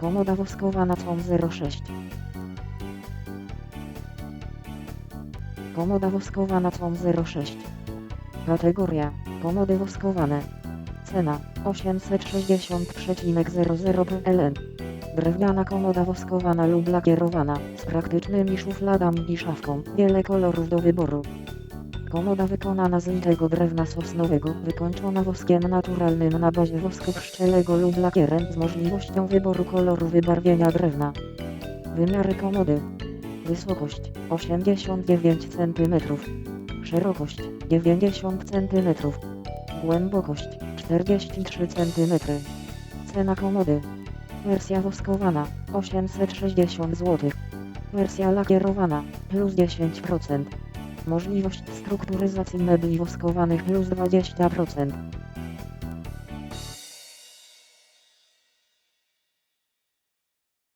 Komoda woskowana COM 06. Komoda woskowana COM 06. Kategoria Komody woskowane. Cena 860,00 PLN. Drewniana komoda woskowana lub lakierowana, z praktycznymi szufladami i szafką, wiele kolorów do wyboru. Komoda wykonana z litego drewna sosnowego, wykończona woskiem naturalnym na bazie wosku pszczelego lub lakierem z możliwością wyboru koloru wybarwienia drewna. Wymiary komody. Wysokość 89 cm. Szerokość 90 cm. Głębokość 43 cm. Cena komody. Wersja woskowana 860 zł. Wersja lakierowana plus 10%. Możliwość strukturyzacji mebli woskowanych plus 20%.